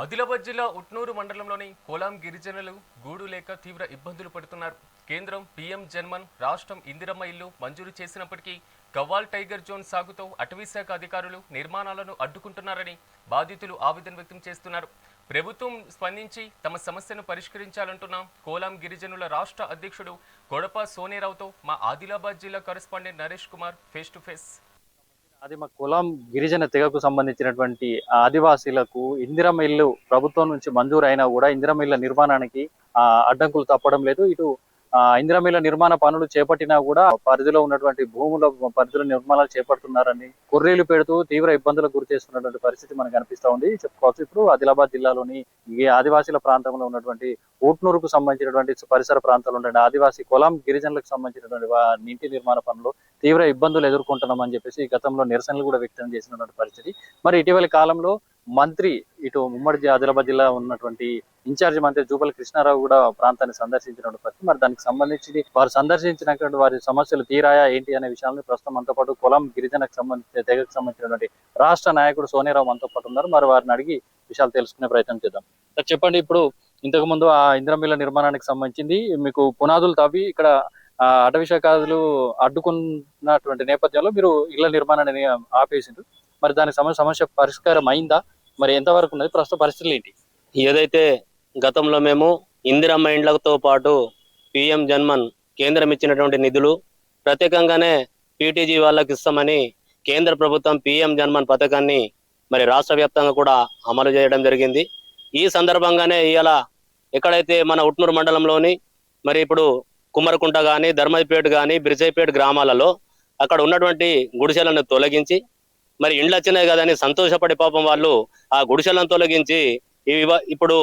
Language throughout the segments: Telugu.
ఆదిలాబాద్ జిల్లా ఉట్నూరు మండలంలోని కోలాం గిరిజనులు గూడు లేక తీవ్ర ఇబ్బందులు పడుతున్నారు. కేంద్రం పీఎం జన్మన్ రాష్ట్రం ఇందిరమ్మ ఇల్లు మంజూరు చేసినప్పటికీ గవ్వాల్ టైగర్ జోన్ సాగుతో అటవీశాఖ అధికారులు నిర్మాణాలను అడ్డుకుంటున్నారని బాధితులు ఆవేదన వ్యక్తం చేస్తున్నారు. ప్రభుత్వం స్పందించి తమ సమస్యను పరిష్కరించాలంటున్న కోలాం గిరిజనుల రాష్ట్ర అధ్యక్షుడు గొడప సోనేరావుతో మా ఆదిలాబాద్ జిల్లా correspondent Naresh Kumar face to face. అది మా కులం గిరిజన తెగకు సంబంధించినటువంటి ఆదివాసీలకు ఇందిరమ్మ ఇల్లు ప్రభుత్వం నుంచి మంజూరు అయినా కూడా ఇందిరమ్మ ఇళ్ళ నిర్మాణానికి ఆ అడ్డంకులు తప్పడం లేదు. ఇటు ఆ ఇందిరమ్మ ఇళ్ళ నిర్మాణ పనులు చేపట్టినా కూడా పరిధిలో ఉన్నటువంటి భూముల పరిధిలో నిర్మాణాలు చేపడుతున్నారని కుర్రీలు పెడుతూ తీవ్ర ఇబ్బందులకు గురి చేస్తున్నటువంటి పరిస్థితి మనకు కనిపిస్తా ఉంది. చెప్పుకోవచ్చు. ఇప్పుడు ఆదిలాబాద్ జిల్లాలోని ఈ ఆదివాసీల ప్రాంతంలో ఉన్నటువంటి ఊట్నూరుకు సంబంధించినటువంటి పరిసర ప్రాంతాలు ఉండే ఆదివాసీ కులం గిరిజనులకు సంబంధించినటువంటి నీటి నిర్మాణ పనులు తీవ్ర ఇబ్బందులు ఎదుర్కొంటున్నామని చెప్పేసి గతంలో నిరసనలు కూడా వ్యక్తం చేసినటువంటి పరిస్థితి. మరి ఇటీవలి కాలంలో మంత్రి ఇటు ఉమ్మడి ఆదిలాబాద్ జిల్లా ఉన్నటువంటి ఇన్ఛార్జ్ మంత్రి జూపల్ కృష్ణారావు కూడా ప్రాంతాన్ని సందర్శించినటువంటి పరిస్థితి. మరి దానికి సంబంధించి వారు సందర్శించినటువంటి వారి సమస్యలు తీరాయా ఏంటి అనే విషయాలను ప్రస్తుతం మనతో పాటు కులం గిరిజనకు సంబంధించి తెగకు సంబంధించినటువంటి రాష్ట్ర నాయకుడు సోనియారావు మనతో పాటు ఉన్నారు. మరి వారిని అడిగి విషయాలు తెలుసుకునే ప్రయత్నం చేద్దాం. చెప్పండి ఇప్పుడు ఇంతకు ముందు ఆ ఇంద్రమిల్ల నిర్మాణానికి సంబంధించింది. మీకు పునాదులు తవ్వి ఇక్కడ అటవీ శాఖలు అడ్డుకున్నటువంటి నేపథ్యంలో మీరు ఇళ్ళ నిర్మాణాన్ని ఆపేసిండ్రు. మరి దానికి సమస్య సమస్య పరిష్కారం అయిందా? మరి ఎంతవరకు ఉన్నది? ప్రస్తుత పరిస్థితులు ఏంటి? ఏదైతే గతంలో మేము ఇందిరమ్మ ఇండ్లతో పాటు పిఎం జన్మన్ కేంద్రం ఇచ్చినటువంటి నిధులు ప్రత్యేకంగానే పీటీజీ వాళ్ళకి ఇస్తామని కేంద్ర ప్రభుత్వం పిఎం జన్మన్ పథకాన్ని మరి రాష్ట్ర వ్యాప్తంగా కూడా అమలు చేయడం జరిగింది. ఈ సందర్భంగానే ఇవాళ ఎక్కడైతే మన ఉట్నూరు మండలంలోని మరి ఇప్పుడు కుమ్మరకుంట కానీ ధర్మపేట కానీ బిర్జైపేట గ్రామాలలో అక్కడ ఉన్నటువంటి గుడిసెలను తొలగించి మరి ఇండ్లు వచ్చినాయి కదని సంతోషపడి పాపం వాళ్ళు ఆ గుడిసెలను తొలగించి ఇప్పుడు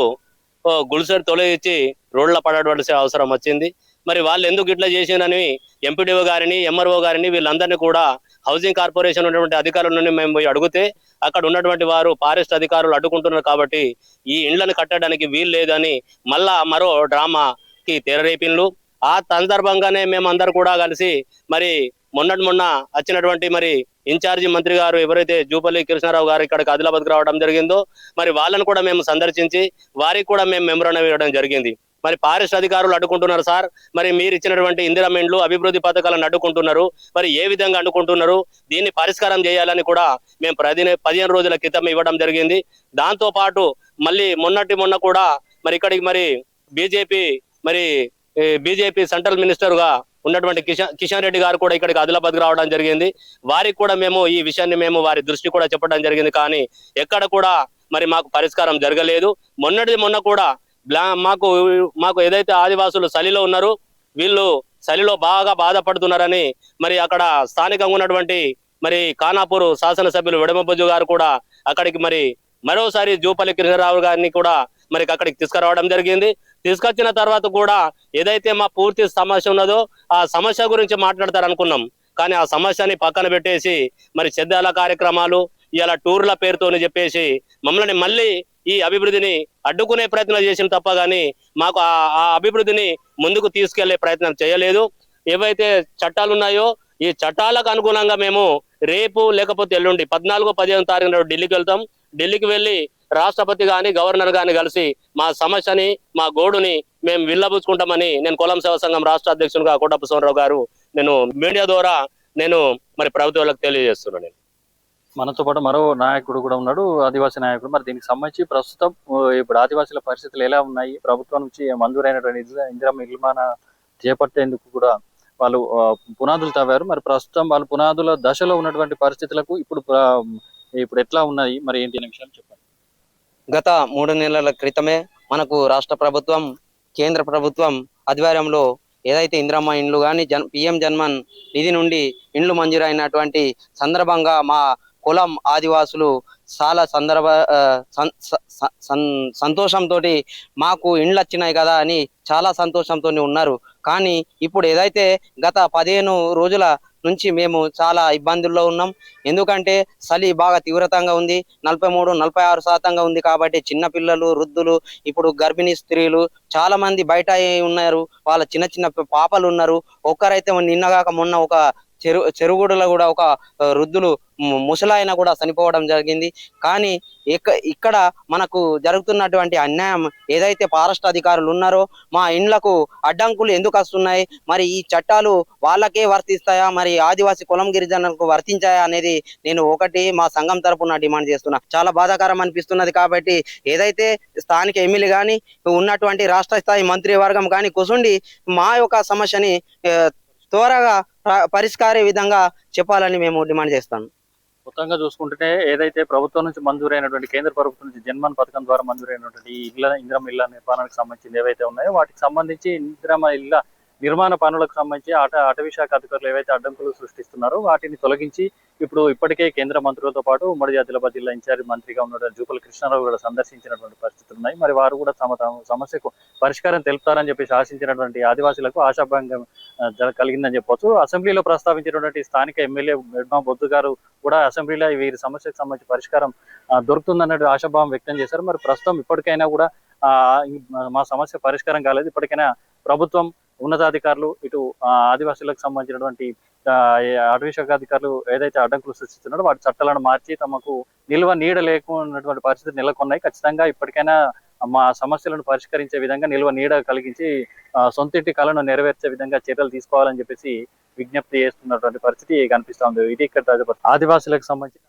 గుడిసెలు తొలగించి రోడ్ల పడవలసిన అవసరం వచ్చింది. మరి వాళ్ళు ఎందుకు ఇట్లా చేసిందని ఎంపీడీఓ గారిని ఎంఆర్ఓ గారిని వీళ్ళందరినీ కూడా హౌసింగ్ కార్పొరేషన్ ఉన్నటువంటి అధికారుల నుండి మేము పోయి అడిగితే అక్కడ ఉన్నటువంటి వారు ఫారెస్ట్ అధికారులు అడ్డుకుంటున్నారు కాబట్టి ఈ ఇండ్లను కట్టడానికి వీలు లేదని మళ్ళా మరో డ్రామాకి తెరరేపిన్లు. ఆ సందర్భంగానే మేమందరూ కూడా కలిసి మరి మొన్నటి మొన్న వచ్చినటువంటి మరి ఇన్ఛార్జి మంత్రి గారు ఎవరైతే జూపల్లి కృష్ణారావు గారు ఇక్కడికి ఆదిలాబాద్కి రావడం జరిగిందో మరి వాళ్ళను కూడా మేము సందర్శించి వారికి కూడా మేము మెమరణం ఇవ్వడం జరిగింది. మరి ఫారెస్ట్ అధికారులు అడ్డుకుంటున్నారు సార్. మరి మీరు ఇచ్చినటువంటి ఇందిరామెండ్లు అభివృద్ధి పథకాలను అడ్డుకుంటున్నారు. మరి ఏ విధంగా అడ్డుకుంటున్నారు? దీన్ని పరిష్కారం చేయాలని కూడా మేము ప్రతి పదిహేను రోజుల క్రితం ఇవ్వడం జరిగింది. దాంతో పాటు మళ్ళీ మొన్నటి మొన్న కూడా మరి ఇక్కడికి మరి బీజేపీ మరి బీజేపీ సెంట్రల్ మినిస్టర్గా ఉన్నటువంటి కిషన్ కిషన్ రెడ్డి గారు కూడా ఇక్కడికి ఆదిలాబాద్ రావడం జరిగింది. వారికి కూడా మేము ఈ విషయాన్ని మేము వారి దృష్టి కూడా చెప్పడం జరిగింది. కానీ ఎక్కడ కూడా మరి మాకు పరిష్కారం జరగలేదు. మొన్నటి మొన్న కూడా మాకు మాకు ఏదైతే ఆదివాసులు చలిలో ఉన్నారో వీళ్ళు చలిలో బాగా బాధపడుతున్నారని మరి అక్కడ స్థానికంగా ఉన్నటువంటి మరి ఖానాపూర్ శాసనసభ్యులు విడమబుజు గారు కూడా అక్కడికి మరి మరోసారి జూపల్లి కృష్ణరావు గారిని కూడా మరి అక్కడికి తీసుకురావడం జరిగింది. తీసుకొచ్చిన తర్వాత కూడా ఏదైతే మా పూర్తి సమస్య ఉన్నదో ఆ సమస్య గురించి మాట్లాడతారు అనుకున్నాం కానీ ఆ సమస్యని పక్కన పెట్టేసి మరి చెద్దాల కార్యక్రమాలు ఇలా టూర్ల పేరుతోని చెప్పేసి మమ్మల్ని మళ్ళీ ఈ అభివృద్ధిని అడ్డుకునే ప్రయత్నం చేసిన తప్ప కానీ మాకు ఆ ఆ అభివృద్ధిని ముందుకు తీసుకెళ్ళే ప్రయత్నం చేయలేదు. ఏవైతే చట్టాలు ఉన్నాయో ఈ చట్టాలకు అనుగుణంగా మేము రేపు లేకపోతే ఎల్లుండి పద్నాలుగు పదిహేను తారీఖు ఢిల్లీకి వెళ్తాం. ఢిల్లీకి వెళ్ళి రాష్ట్రపతి గాని గవర్నర్ గాని కలిసి మా సమస్యని మా గోడుని మేము విల్లబుచ్చుకుంటామని నేను కులం సేవ సంఘం రాష్ట్ర అధ్యక్షునిగా కోటప్ప సోమరావు గారు నేను మీడియా ద్వారా నేను మరి ప్రభుత్వాలకు తెలియజేస్తున్నాను నేను. మనతో పాటు మరో నాయకుడు కూడా ఉన్నాడు ఆదివాసీ నాయకుడు. మరి దీనికి సంబంధించి ప్రస్తుతం ఇప్పుడు ఆదివాసీల పరిస్థితులు ఎలా ఉన్నాయి? ప్రభుత్వం నుంచి మంజూరైనటువంటి ఇందిరా- ఇందిరమ్మ నిర్మాణ చేపట్టేందుకు కూడా వాళ్ళు పునాదులు తవ్వారు. మరి ప్రస్తుతం వాళ్ళు పునాదుల దశలో ఉన్నటువంటి పరిస్థితులకు ఇప్పుడు ఇప్పుడు ఎట్లా ఉన్నాయి మరి ఏంటి అనే విషయాలు చెప్పండి. గత మూడు నెలల క్రితమే మనకు రాష్ట్ర ప్రభుత్వం కేంద్ర ప్రభుత్వం ఆధ్వర్యంలో ఏదైతే ఇందిరమ్మ ఇండ్లు కానీ జన్ పిఎం జన్మన్ నిధి నుండి ఇండ్లు మంజూరైనటువంటి సందర్భంగా మా కులం ఆదివాసులు చాలా సందర్భ సంతోషంతో మాకు ఇండ్లు వచ్చినాయి కదా అని చాలా సంతోషంతో ఉన్నారు. కానీ ఇప్పుడు ఏదైతే గత పదిహేను రోజుల నుంచి మేము చాలా ఇబ్బందుల్లో ఉన్నాం. ఎందుకంటే చలి బాగా తీవ్రతంగా ఉంది. నలభై మూడు నలభై ఆరు శాతంగా ఉంది కాబట్టి చిన్న పిల్లలు వృద్ధులు ఇప్పుడు గర్భిణీ స్త్రీలు చాలా మంది బయట ఉన్నారు. వాళ్ళ చిన్న చిన్న పాపలు ఉన్నారు. ఒక్కరైతే నిన్నగాక మొన్న ఒక చెరు చెరుగుడలో కూడా ఒక వృద్ధులు ముసలాయన కూడా చనిపోవడం జరిగింది. కానీ ఇక్క ఇక్కడ మనకు జరుగుతున్నటువంటి అన్యాయం ఏదైతే ఫారెస్ట్ అధికారులు ఉన్నారో మా ఇండ్లకు అడ్డంకులు ఎందుకు వస్తున్నాయి? మరి ఈ చట్టాలు వాళ్ళకే వర్తిస్తాయా? మరి ఆదివాసీ కులం గిరిజనులకు వర్తించాయా అనేది నేను ఒకటి మా సంఘం తరపున డిమాండ్ చేస్తున్నా. చాలా బాధాకరం అనిపిస్తున్నది కాబట్టి ఏదైతే స్థానిక ఎమ్మెల్యే కానీ ఉన్నటువంటి రాష్ట్ర స్థాయి మంత్రివర్గం కానీ కుసుండి మా యొక్క సమస్యని త్వరగా పరిష్కారే విధంగా చెప్పాలని మేము డిమాండ్ చేస్తాను. మొత్తంగా చూసుకుంటే ఏదైతే ప్రభుత్వం నుంచి మంజూరైనటువంటి కేంద్ర ప్రభుత్వం నుంచి జన్మన్ పథకం ద్వారా మంజూరైనటువంటి ఈ ఇళ్ళ ఇందిరమ ఇళ్ళ నిర్మాణానికి సంబంధించి ఏవైతే ఉన్నాయో వాటికి సంబంధించి ఇంద్రమ ఇళ్ళ నిర్మాణ పనులకు సంబంధించి అట అటవీ శాఖ అధికారులు ఏవైతే అడ్డంకులు సృష్టిస్తున్నారో వాటిని తొలగించి ఇప్పుడు ఇప్పటికే కేంద్ర మంత్రులతో పాటు ఉమ్మడి ఆదిలాబాద్ జిల్లా ఇన్ఛార్జ్ మంత్రిగా ఉన్నటువంటి జూపల్ కృష్ణారావు కూడా సందర్శించినటువంటి పరిస్థితులు ఉన్నాయి. మరి వారు కూడా తమ తమ సమస్యకు పరిష్కారం తెలుపుతారని చెప్పేసి ఆశించినటువంటి ఆదివాసులకు ఆశాభంగం కలిగిందని చెప్పొచ్చు. అసెంబ్లీలో ప్రస్తావించినటువంటి స్థానిక ఎమ్మెల్యే మెడ్మా బొద్దు గారు కూడా అసెంబ్లీలో వీరి సమస్యకు సంబంధించి పరిష్కారం దొరుకుతుందన్నట్టు ఆశాభావం వ్యక్తం చేశారు. మరి ప్రస్తుతం ఇప్పటికైనా కూడా మా సమస్య పరిష్కారం కాలేదు. ఇప్పటికైనా ప్రభుత్వం ఉన్నతాధికారులు ఇటు ఆ, ఆదివాసులకు సంబంధించినటువంటి అటవీ శాఖ అధికారులు ఏదైతే అడ్డంకులు సృష్టిస్తున్నారో వాటి చట్టాలను మార్చి తమకు నిల్వ నీడ లేకున్నటువంటి పరిస్థితులు నెలకొన్నాయి. ఖచ్చితంగా ఇప్పటికైనా మా సమస్యలను పరిష్కరించే విధంగా నిల్వ నీడ కలిగించి సొంతింటి కళను నెరవేర్చే విధంగా చర్యలు తీసుకోవాలని చెప్పేసి విజ్ఞప్తి చేస్తున్నటువంటి పరిస్థితి కనిపిస్తుంది ఇది ఇక్కడ ఆదివాసులకు సంబంధించి